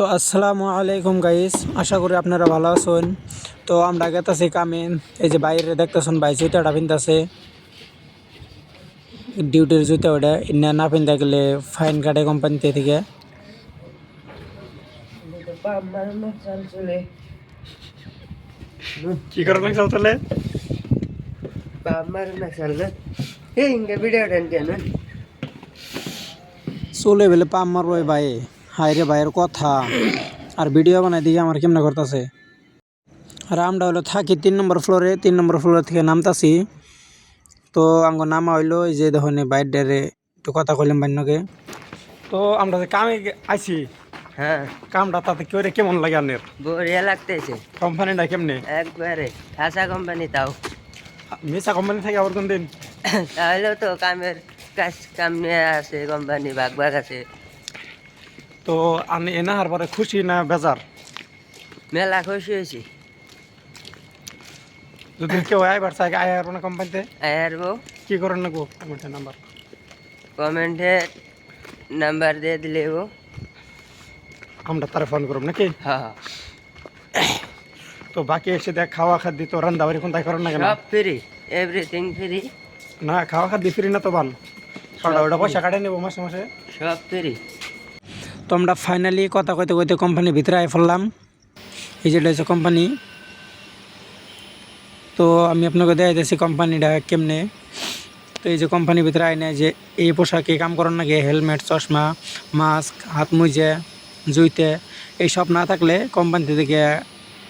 তো আসসালামু আলাইকুম গাইস আশা করি আপনারা ভালো আছেন। তো আমরা গেতাছি কামে এই যে বাইরে দেখতেছেন ভাই জুতাটা পিনতেছে। ডিউটির জুতা ওটা ইন্না না পিনতে গেলে ফাইন কাটে কোম্পানিতে থেকে চলে চলে বেলে পাম মারবো ভাই। হাই রে ভাইয়ের কথা। আর ভিডিও বানাই দিকে আমার কেমনে করতেছে? আর আমরা হলো থাকি তিন নম্বর ফ্লোরে তিন নম্বর ফ্লোর থেকে নামতাছি। তো আঙ্গ নামা হইল এই যে দেখুন বাইর ডারে একটু কথা কইলাম বান্যকে তো আমরা যে কামে আইছি হ্যাঁ। কামটা তাতে কেউ কেমন লাগে আপনার? বড়িয়া লাগতেছে। কোম্পানিটা কেমনে? একবারে ঠাসা কোম্পানি তাও। মিসা কোম্পানি থেকে আবার কোন দিন। তাহলেও তো কামের কাজ কাম নিয়ে আছে কোম্পানি ভাগ ভাগ আছে। তো আমি হার পরে খুশি না বেজার? মেলা খুশি হয়েছি। যদি কেউ আইবার চাই আয় আর না কোম্পানিতে? আর বউ কি করেন না গো কমেন্টের নাম্বার। কমেন্টে নাম্বার দিয়ে দিলে ও আমরা তারা ফোন করব নাকি? হ্যাঁ তো বাকি এসে দেখ খাওয়া খাদ্য তো রান্না বাড়ি কোনটাই করেন না কেন? সব ফ্রি এভরিথিং ফ্রি না খাওয়া খাদ্য ফ্রি না তো বান ওটা পয়সা কাটে নেব মাসে মাসে। সব ফ্রি। তো আমরা ফাইনালি কথা কইতে কইতে কোম্পানির ভিতরে আয় ফেললাম এই যেটা হচ্ছে কোম্পানি তো আমি আপনাকে দেখাইতেছি কোম্পানিটা কেমনে। তো এই যে কোম্পানির ভিতরে আইনে যে এই পোশাকে কাম করার নাকি হেলমেট চশমা মাস্ক হাত মুজে জুইতে, এইসব না থাকলে কোম্পানি থেকে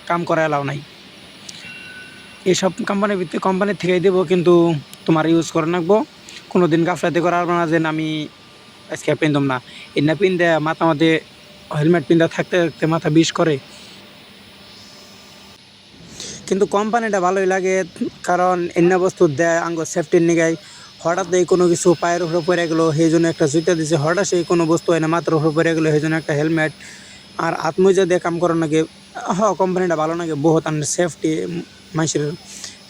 কাম করা এলাও নাই। এইসব কোম্পানির ভিতরে কোম্পানির থেকে দেবো কিন্তু তোমার ইউজ করে রাখব। কোনো দিন গাফলাতে করার না যে আমি আজকে পিনতাম না। এনে পিনতে মাথা মধ্যে হেলমেট পিনতে থাকতে থাকতে মাথা বিষ করে। কিন্তু কোম্পানিটা ভালোই লাগে, কারণ এন্য বস্তু দেয় আঙ্গ সেফটির নিগায় হঠাৎ এই কোনো কিছু পায়ের উপরে পড়ে গেলো, সেই জন্য একটা জুতা দিছে। হঠাৎ সেই কোনো বস্তু এনে মাথার উপরে পড়ে গেলো, সেই জন্য একটা হেলমেট আর আত্মজা দিয়ে কাম করার নাকি, হ, কোম্পানিটা ভালো লাগে বহুত আর সেফটি মানুষের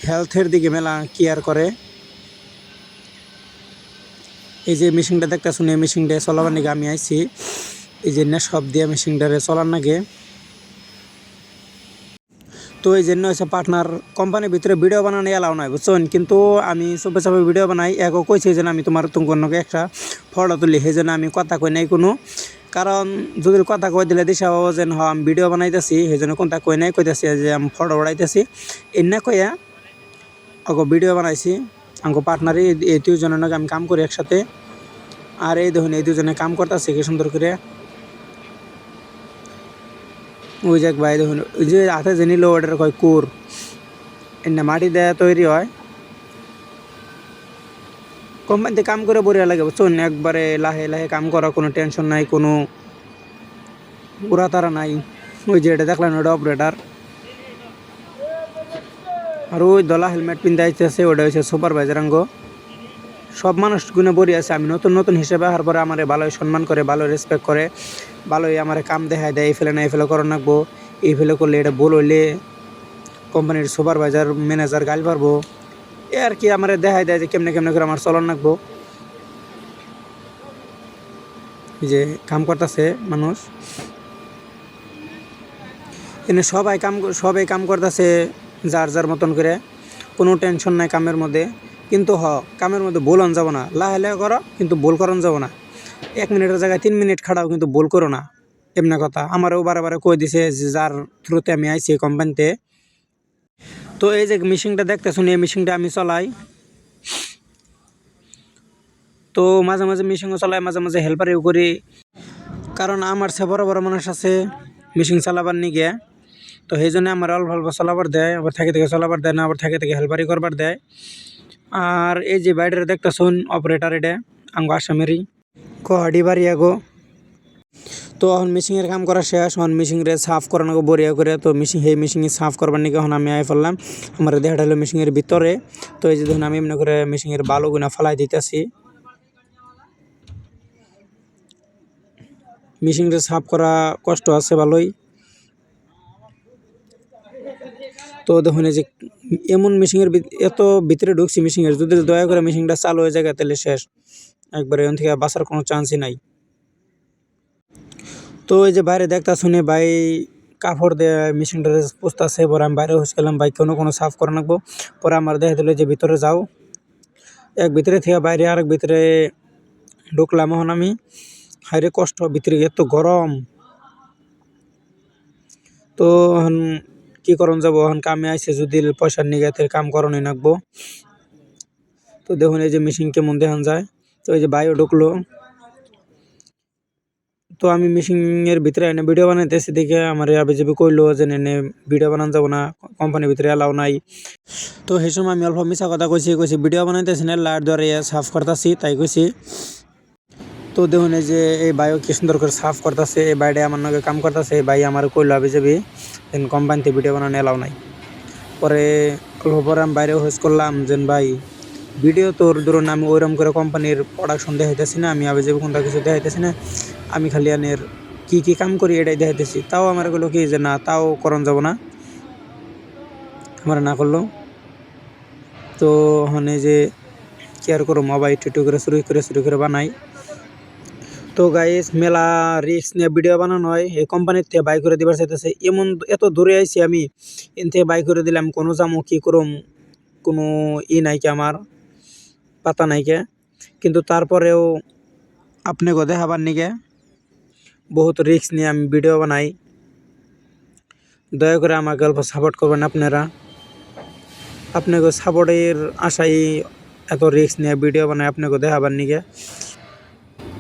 হেলথের দিকে মেলা কেয়ার করে। এই যে মেশিনটা দেখতে শুনে মেশিনটা চলাবার নাকি আমি আইছি। এই যে সব দিয়ে মেশিনটারে চলার নাকি তো এই জন্য হচ্ছে পার্টনার কোম্পানির ভিতরে ভিডিও বানানো এলাও নয় বুঝছেন? কিন্তু আমি সবে সবে ভিডিও বানাই একও কইছি যে আমি তোমার তোমাকে একটা ফটো তুলি, সেই জন্য আমি কথা কই নাই কোনো। কারণ যদি কথা কই দিলে দিশা পাবো যে হ, আমি ভিডিও বানাইতেছি, সেই জন্য কোনটা কই নাই কইতেছি যে আমি ফটো বাড়াইতেছি এনে কইয়া, অগো ভিডিও বানাইছি। আমাকে পার্টনারই এই দুজনের নাকি আমি কাম করি একসাথে। আর এই দেখুন, এই দুজনে কাম করতেছে, কি সুন্দর করে। ওই যাক ভাই, দেখুন, ওই যে হাতে যে নিল, ওটার কয় কুর। এনে মাটি দেয়া তৈরি হয়। কোম্পানিতে কাম করে বড়িয়া লাগে, বুঝছেন? একবারে লাহে লাহে কাম করা, কোনো টেনশন নাই, কোনো উড়া তারা নাই। ওই যে এটা দেখলেন, ওটা অপারেটার আর ওই দলা হেলমেট পিনতে আইতেছে ওটা হচ্ছে সুপারভাইজার আঙ্গ। সব মানুষ গুণে বড়ি আছে, আমি নতুন নতুন হিসেবে আসার পরে আমার ভালোই সম্মান করে ভালো রেসপেক্ট করে, ভালোই আমার কাম দেখায় দেয়, এই ফেলে না, এই ফেলে করো নাকবো এই ফেলে করলে এটা বল হইলে কোম্পানির সুপারভাইজার ম্যানেজার গাল পারব। এ আর কি আমার দেখায় দেয় যে কেমনে কেমনে করে আমার চলন রাখব যে কাম করতেছে মানুষ। এনে সবাই কাম সবাই কাম করতেছে। যার যার মতন করে কোনো টেনশন নাই কামের মধ্যে। কিন্তু হ, কামের মধ্যে বল আন যাব না। লাহে লাহে করো, কিন্তু বল করান যাব না। এক মিনিটের জায়গায় তিন মিনিট খাড়াও, কিন্তু বল করো না। এমনি কথা। আমারও বারে বারে কই দিছে যে যার থ্রুতে আমি আইছি কোম্পানিতে তো এই যে মেশিনটা দেখতে শুনি এই মেশিনটা আমি চলাই। তো মাঝে মাঝে মেশিনও চলাই, মাঝে মাঝে হেল্পারেও করি। কারণ আমার সে বড় বড় মানুষ আছে মেশিন চালাবার নিগে। তো সেই জন্য আমার অল্প অল্প চলাবার দেয়, আবার থাকে থেকে চলাবার দেয় না, আবার থাকে থেকে হেল্পারি করবার দেয়। আর এই যে বাইরে দেখতে শুন অপারেটার এটা, আঙ্গ আসামেরই। কহাডি বাড়ি আগো। তো এখন মেশিনের কাম করা শেষ, এখন মেশিনরে সাফ করানো বরিয়া করে, তো মেশিন সেই মেশিনে সাফ করবার নাকি এখন আমি আই ফেললাম। আমার দেখাটা হলো মেশিনের ভিতরে, তো এই যে ধরুন আমি এমনি করে মেশিনের বালু গুনা ফালাই দিতেছি। মেশিনটা সাফ করা কষ্ট আছে ভালোই। তো দেখুন এই যে এমন মেশিনের এত ভিতরে ঢুকছি মেশিনের, যদি দয়া করে মেশিনটা চালু হয়ে যায় তাহলে শেষ। একবারে এখান থেকে বাঁচার কোনো চান্সই নাই। তো এই যে বাইরে দেখতা শুনে ভাই কাপড় দিয়ে মেশিনটা পুষতেছে পরে আমি বাইরে হয়ে গেলাম, ভাই কোনো কোনো সাফ করে রাখব পরে আমার দেখা দিল যে ভিতরে যাও। এক ভিতরে থেকে বাইরে আরেক ভিতরে ঢুকলাম এখন আমি। হাইরে কষ্ট, ভিতরে এত গরম। তো কি করন যাব? এখন কামে আইছে, যদি পয়সার নিগে তো কাম করণই নাকবো তো দেখুন, এই যে মেশিন কেমন দেখান যায়। তো এই যে বাইও ঢুকলো। তো আমি মেশিনের ভিতরে এনে ভিডিও বানাইতেছি, দেখে আমার আবে যাবে কইলো যে এনে ভিডিও বানান যাব না, কোম্পানির ভিতরে এলাও নাই। তো সেই সময় আমি অল্প মিছা কথা কইছি কইছি ভিডিও বানাইতেছি, না লাইট ধরে সাফ করতেছি, তাই কইছি। তো দেখুন, এই যে এই বাইও কি সুন্দর করে সাফ করতেছে, এই বাইরে আমার নাকি কাম করতেছে, এই ভাই আমার কইলো আবে যাবি দেন কোম্পানিতে ভিডিও বানানো এলাও নাই। পরে অল্প পরে আমি বাইরে হোস করলাম যে ভাই, ভিডিও তোর ধরুন আমি ওইরকম করে কোম্পানির প্রোডাকশন দেখাইতেছি না, আমি আবে যাবি কোনটা কিছু দেখাইতেছি না, আমি খালি আনের কি কি কাম করি এটাই দেখাইতেছি। তাও আমার কইলো কি যে না, তাও করণ যাব না। আমার না করল। তো ওখানে যে কেয়ার করো মোবাইল টুটু করে শুরু করে শুরু করে বানাই। তো গাইস মেলা রিক্স নিয়ে ভিডিও বানানো হয়। এই কোম্পানির থেকে বাই করে দিবার চাইতেছে। এমন এত দূরে আইছি আমি এন থেকে বাই করে দিলাম, কোনো যামো কি করম, কোনো ই নাই কি আমার, পাতা নাই কে। কিন্তু তারপরেও আপনি গো দেখাবার নিকে বহুত রিক্স নিয়ে আমি ভিডিও বানাই। দয়া করে আমাকে অল্প সাপোর্ট করবেন আপনারা। আপনাকে সাপোর্টের আশাই এত রিক্স নিয়ে ভিডিও বানাই, আপনাকে দেখাবার নিকে।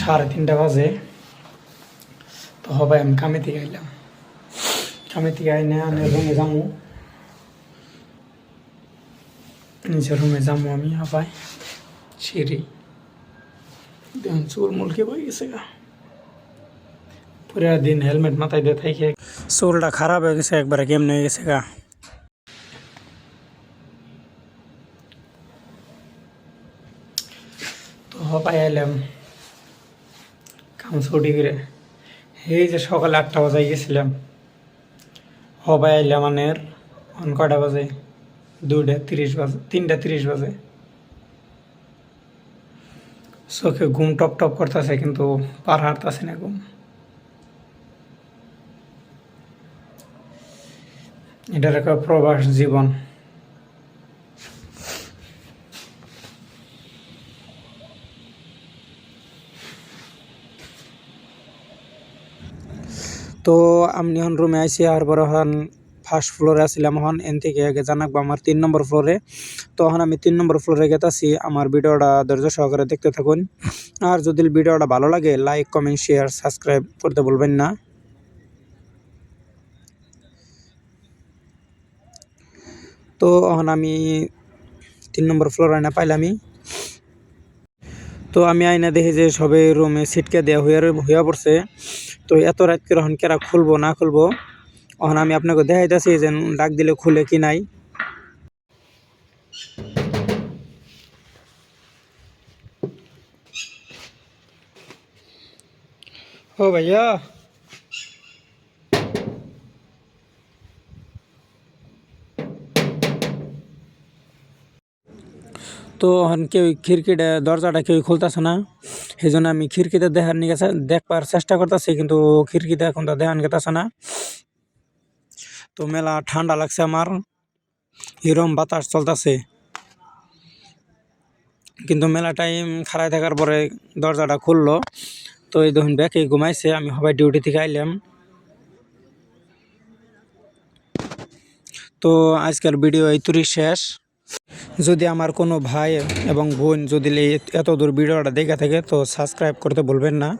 সাড়ে তিনটা বাজে। তো হবাই আমি কামে থেকে আইলাম। কামে থেকে আইনে আমি রুমে যামু। নিজের রুমে যামু আমি হবাই সিঁড়ি। দেখুন চুল মুলকে বই গেছে গা। পুরা দিন হেলমেট মাথায় দিয়ে থাকে চুলটা খারাপ হয়ে গেছে, একবারে কেমন হয়ে গেছে গা। তো হবাই এলাম কাম ছুটি করে। এই যে সকালে আটটা বাজায় গেছিলাম। হবাই আইলাম মানের অন কটা বাজে? দুইটা তিরিশ বাজে, তিনটা তিরিশ বাজে। চোখে ঘুম টপ টপ করতেছে কিন্তু পার হারতেছে না ঘুম। এটার একটা প্রবাস জীবন। তো আমি এখন রুমে আইসি আর পরে এখন ফার্স্ট ফ্লোরে আসছিলাম, এখন এন থেকে আগে জানাকবো আমার তিন নম্বর ফ্লোরে তো আমি তিন নম্বর ফ্লোরে গেতাছি, আমার ভিডিওটা ধৈর্য সহকারে দেখতে থাকুন। আর যদি ভিডিওটা ভালো লাগে লাইক কমেন্ট শেয়ার সাবস্ক্রাইব করতে বলবেন না। তো এখন আমি তিন নম্বর ফ্লোর আয়না পাইলামই। তো আমি আয়না দেখি যে সবে রুমে সিটকে দেওয়া হইয়া হইয়া পড়ছে। তো এত রাত করে এখন কেরা খুলবো, না খুলবো? এখন আমি আপনাকে দেখাইতেছি যে ডাক দিলে খুলে কি নাই। ও ভাইয়া তো কেউ খিড়কিটা দরজাটা কেউ খুলতেছে না। সেই জন্য আমি খিড়কিতে দেখার নিয়ে দেখবার চেষ্টা করতেছি, কিন্তু খিড়কিতে এখন তো দেখান গেতেছে না। তো মেলা ঠান্ডা লাগছে আমার। হিরম বাতাস চলতেছে। কিন্তু মেলা টাইম খাড়াই থাকার পরে দরজাটা খুললো। তো এই দেখুন, ব্যাকে ঘুমাইছে, আমি সবাই ডিউটি থেকে আইলাম। তো আজকের ভিডিও এই শেষ। যদি আমার কোনো ভাই এবং বোন যদি এত দূর ভিডিওটা দেখে থাকে, তো সাবস্ক্রাইব করতে ভুলবেন না।